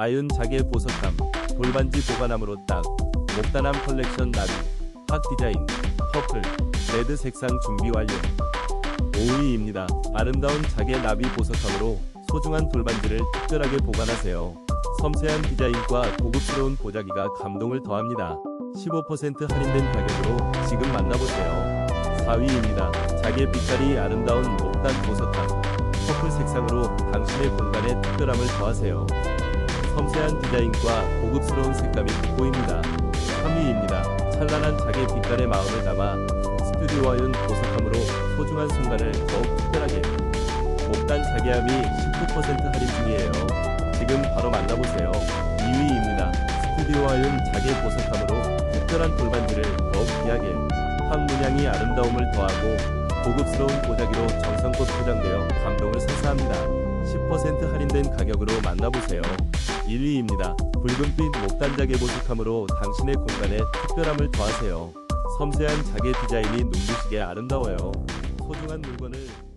아윤 자개 보석함, 돌반지 보관함으로 딱, 목단함 컬렉션 나비, 핫 디자인, 퍼플, 레드 색상 준비 완료. 5위입니다. 아름다운 자개 나비 보석함으로 소중한 돌반지를 특별하게 보관하세요. 섬세한 디자인과 고급스러운 보자기가 감동을 더합니다. 15% 할인된 가격으로 지금 만나보세요. 4위입니다. 자개 빛깔이 아름다운 목단 보석함, 퍼플 색상으로 당신의 공간에 특별함을 더하세요. 섬세한 디자인과 고급스러운 색감이 돋보입니다. 3위입니다. 찬란한 자개 빛깔의 마음을 담아 스튜디오와윤 보석함으로 소중한 순간을 더욱 특별하게 목단 자개함이 19% 할인 중이에요. 지금 바로 만나보세요. 2위입니다. 스튜디오와윤 자개 보석함으로 특별한 돌반지를 더욱 귀하게 황문양이 아름다움을 더하고 고급스러운 보자기로 정성껏 포장되어 감동을 선사합니다. 10% 할인된 가격으로 만나보세요. 1위입니다. 붉은빛 목단 자개 보석함으로 당신의 공간에 특별함을 더하세요. 섬세한 자개 디자인이 눈부시게 아름다워요. 소중한 물건을